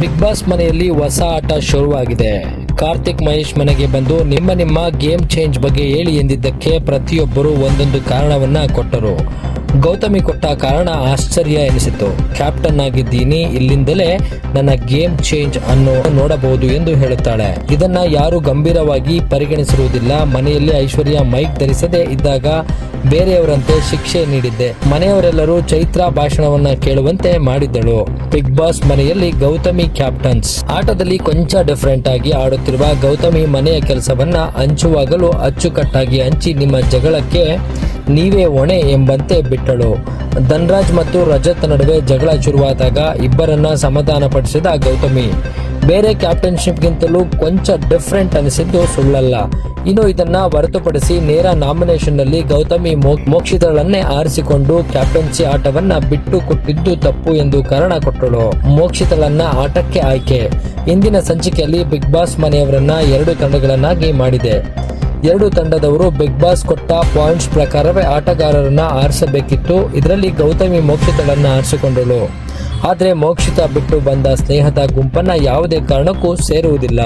Big boss ಮನೆಯಲ್ಲಿ ಹೊಸ ಆಟ ಶುರುವಾಗಿದೆ. ಕಾರ್ತಿಕ್ ಮಹೇಶ್ ಮನೆಗೆ ಬಂದು ನಿಮ್ಮ ನಿಮ್ಮ ಗೇಮ್ ಚೇಂಜ್ ಬಗ್ಗೆ ಹೇಳಿ ಎಂದಿದ್ದಕ್ಕೆ ಪ್ರತಿಯೊಬ್ಬರು ಒಂದೊಂದು ಕಾರಣವನ್ನ ಕೊಟ್ಟರು. ಗೌತಮಿ ಕೊಟ್ಟ ಕಾರಣ ಆಶ್ಚರ್ಯ ಎನಿಸಿತು. ಕ್ಯಾಪ್ಟನ್ ಆಗಿದ್ದೀನಿ, ಇಲ್ಲಿಂದಲೇ ನನ್ನ ಗೇಮ್ ಚೇಂಜ್ ಅನ್ನು ನೋಡಬಹುದು ಎಂದು ಹೇಳುತ್ತಾಳೆ. ಇದನ್ನ ಯಾರು ಗಂಭೀರವಾಗಿ ಪರಿಗಣಿಸಿರುವುದಿಲ್ಲ. ಮನೆಯಲ್ಲಿ ಐಶ್ವರ್ಯ ಮೈಕ್ ಧರಿಸದೇ ಇದ್ದಾಗ ಬೇರೆಯವರಂತೆ ಶಿಕ್ಷೆ ನೀಡಿದ್ದೆ. ಮನೆಯವರೆಲ್ಲರೂ ಚೈತ್ರ ಭಾಷಣವನ್ನ ಕೇಳುವಂತೆ ಮಾಡಿದ್ದಳು. ಬಿಗ್ ಬಾಸ್ ಮನೆಯಲ್ಲಿ ಗೌತಮಿ ಕ್ಯಾಪ್ಟನ್ಸ್. ಆಟದಲ್ಲಿ ಕೊಂಚ ಡಿಫರೆಂಟ್ ಆಗಿ ಆಡುತ್ತಿರುವ ಗೌತಮಿ ಮನೆಯ ಕೆಲಸವನ್ನ ಹಂಚುವಾಗಲೂ ಅಚ್ಚುಕಟ್ಟಾಗಿ ಹಂಚಿ ನಿಮ್ಮ ಜಗಳಕ್ಕೆ ನೀವೇ ಹೊಣೆ ಎಂಬಂತೆ ಬಿಟ್ಟಳು. ಧನ್ರಾಜ್ ಮತ್ತು ರಜತ್ ನಡುವೆ ಜಗಳ ಶುರುವಾದಾಗ ಇಬ್ಬರನ್ನ ಸಮಾಧಾನಪಡಿಸಿದ ಗೌತಮಿ. ಬೇರೆ ಕ್ಯಾಪ್ಟನ್ಶಿಪ್ಗಿಂತಲೂ ಕೊಂಚ ಡಿಫ್ರೆಂಟ್ ಅನಿಸಿದ್ದು ಸುಳ್ಳಲ್ಲ. ಇನ್ನು ಇದನ್ನ ಹೊರತುಪಡಿಸಿ ನೇರ ನಾಮಿನೇಷನ್ನಲ್ಲಿ ಗೌತಮಿ ಮೋಕ್ಷಿತರನ್ನೇ ಆರಿಸಿಕೊಂಡು ಕ್ಯಾಪ್ಟನ್ಸಿ ಆಟವನ್ನ ಬಿಟ್ಟು ಕೊಟ್ಟಿದ್ದು ತಪ್ಪು ಎಂದು ಕಾರಣ ಕೊಟ್ಟಳು. ಮೋಕ್ಷಿತಳನ್ನ ಆಟಕ್ಕೆ ಆಯ್ಕೆ. ಇಂದಿನ ಸಂಚಿಕೆಯಲ್ಲಿ ಬಿಗ್ ಬಾಸ್ ಮನೆಯವರನ್ನ ಎರಡು ತಂಡಗಳನ್ನಾಗಿ ಮಾಡಿದೆ. ಎರಡು ತಂಡದವರು ಬಿಗ್ ಬಾಸ್ ಕೊಟ್ಟ ಪಾಯಿಂಟ್ಸ್ ಪ್ರಕಾರವೇ ಆಟಗಾರರನ್ನ ಆರಿಸಬೇಕಿತ್ತು. ಇದರಲ್ಲಿ ಗೌತಮಿ ಮೋಕ್ಷಿತಳನ್ನ ಆರಿಸಿಕೊಂಡಳು. ಆದರೆ ಮೋಕ್ಷಿತ ಬಿಟ್ಟು ಬಂದ ಸ್ನೇಹದ ಗುಂಪನ್ನ ಯಾವುದೇ ಕಾರಣಕ್ಕೂ ಸೇರುವುದಿಲ್ಲ.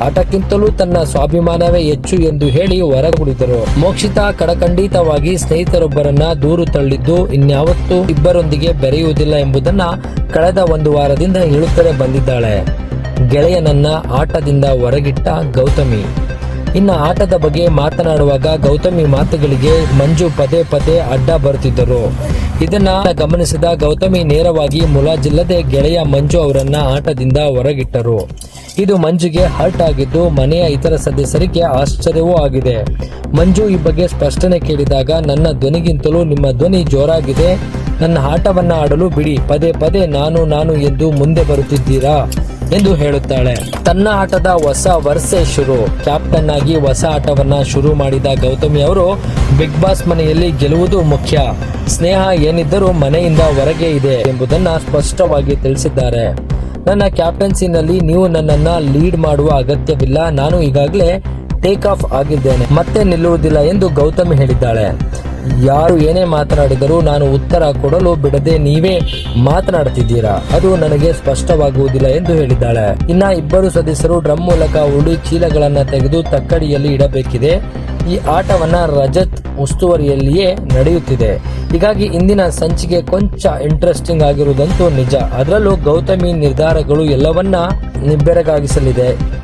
ಆಟಕ್ಕಿಂತಲೂ ತನ್ನ ಸ್ವಾಭಿಮಾನವೇ ಹೆಚ್ಚು ಎಂದು ಹೇಳಿ ಹೊರಗುಳಿದರು. ಮೋಕ್ಷಿತ ಕಡಖಂಡಿತವಾಗಿ ಸ್ನೇಹಿತರೊಬ್ಬರನ್ನ ದೂರು ತಳ್ಳಿದ್ದು ಇನ್ಯಾವತ್ತೂ ಇಬ್ಬರೊಂದಿಗೆ ಬೆರೆಯುವುದಿಲ್ಲ ಎಂಬುದನ್ನ ಕಳೆದ ಒಂದು ವಾರದಿಂದ ಹೇಳುತ್ತಲೇ ಬಂದಿದ್ದಾಳೆ. ಗೆಳೆಯನನ್ನ ಆಟದಿಂದ ಹೊರಗಿಟ್ಟ ಗೌತಮಿ. ಇನ್ನ ಆಟದ ಬಗ್ಗೆ ಮಾತನಾಡುವಾಗ ಗೌತಮಿ ಮಾತುಗಳಿಗೆ ಮಂಜು ಪದೇ ಪದೇ ಅಡ್ಡ ಬರುತ್ತಿದ್ದರು. ಇದನ್ನ ಗಮನಿಸಿದ ಗೌತಮಿ ನೇರವಾಗಿ ಮುಲಾಜಿಲ್ಲದೆ ಗೆಳೆಯ ಮಂಜು ಅವರನ್ನ ಆಟದಿಂದ ಹೊರಗಿಟ್ಟರು. ಇದು ಮಂಜುಗೆ ಹರ್ಟ್ ಆಗಿದ್ದು ಮನೆಯ ಇತರ ಸದಸ್ಯರಿಗೆ ಆಶ್ಚರ್ಯವೂ ಆಗಿದೆ. ಮಂಜು ಈ ಬಗ್ಗೆ ಸ್ಪಷ್ಟನೆ ಕೇಳಿದಾಗ, ನನ್ನ ಧ್ವನಿಗಿಂತಲೂ ನಿಮ್ಮ ಧ್ವನಿ ಜೋರಾಗಿದೆ. ನನ್ನ ಆಟವನ್ನ ಆಡಲು ಬಿಡಿ. ಪದೇ ಪದೇ ನಾನು ನಾನು ಎಂದು ಮುಂದೆ ಬರುತ್ತಿದ್ದೀರಾ? ಎಂದು ಹೇಳುತ್ತಾಳೆ. ತನ್ನ ಆಟದ ಹೊಸ ವರ್ಷೆ ಶುರು. ಕ್ಯಾಪ್ಟನ್ ಆಗಿ ಹೊಸ ಆಟವನ್ನ ಶುರು ಮಾಡಿದ ಗೌತಮಿ ಅವರು ಬಿಗ್ ಬಾಸ್ ಮನೆಯಲ್ಲಿ ಗೆಲ್ಲುವುದು ಮುಖ್ಯ. ಸ್ನೇಹ ಏನಿದ್ದರೂ ಮನೆಯಿಂದ ಹೊರಗೆ ಇದೆ ಎಂಬುದನ್ನ ಸ್ಪಷ್ಟವಾಗಿ ತಿಳಿಸಿದ್ದಾರೆ. ನನ್ನ ಕ್ಯಾಪ್ಟನ್ಸಿನಲ್ಲಿ ನೀವು ನನ್ನನ್ನ ಲೀಡ್ ಮಾಡುವ ಅಗತ್ಯವಿಲ್ಲ. ನಾನು ಈಗಾಗಲೇ ಟೇಕ್ ಆಫ್ ಆಗಿದ್ದೇನೆ. ಮತ್ತೆ ನಿಲ್ಲುವುದಿಲ್ಲ ಎಂದು ಗೌತಮಿ ಹೇಳಿದ್ದಾಳೆ. ಯಾರು ಏನೇ ಮಾತನಾಡಿದರೂ ನಾನು ಉತ್ತರ ಕೊಡಲು ಬಿಡದೆ ನೀವೇ ಮಾತನಾಡುತ್ತಿದ್ದೀರಾ ಅದು ನನಗೆ ಸ್ಪಷ್ಟವಾಗುವುದಿಲ್ಲ ಎಂದು ಹೇಳಿದ್ದಾಳೆ. ಇನ್ನ ಇಬ್ಬರು ಸದಸ್ಯರು ಡ್ರಮ್ ಮೂಲಕ ಉಳಿ ಚೀಲಗಳನ್ನ ತೆಗೆದು ತಕ್ಕಡಿಯಲ್ಲಿ ಇಡಬೇಕಿದೆ. ಈ ಆಟವನ್ನ ರಜತ್ ಉಸ್ತುವರಿಯಲ್ಲಿಯೇ ನಡೆಯುತ್ತಿದೆ. ಹೀಗಾಗಿ ಇಂದಿನ ಸಂಚಿಕೆ ಕೊಂಚ ಇಂಟ್ರೆಸ್ಟಿಂಗ್ ಆಗಿರುವುದಂತೂ ನಿಜ. ಅದರಲ್ಲೂ ಗೌತಮಿ ನಿರ್ಧಾರಗಳು ಎಲ್ಲವನ್ನ ನಿಬ್ಬೆರಗಾಗಿಸಲಿದೆ.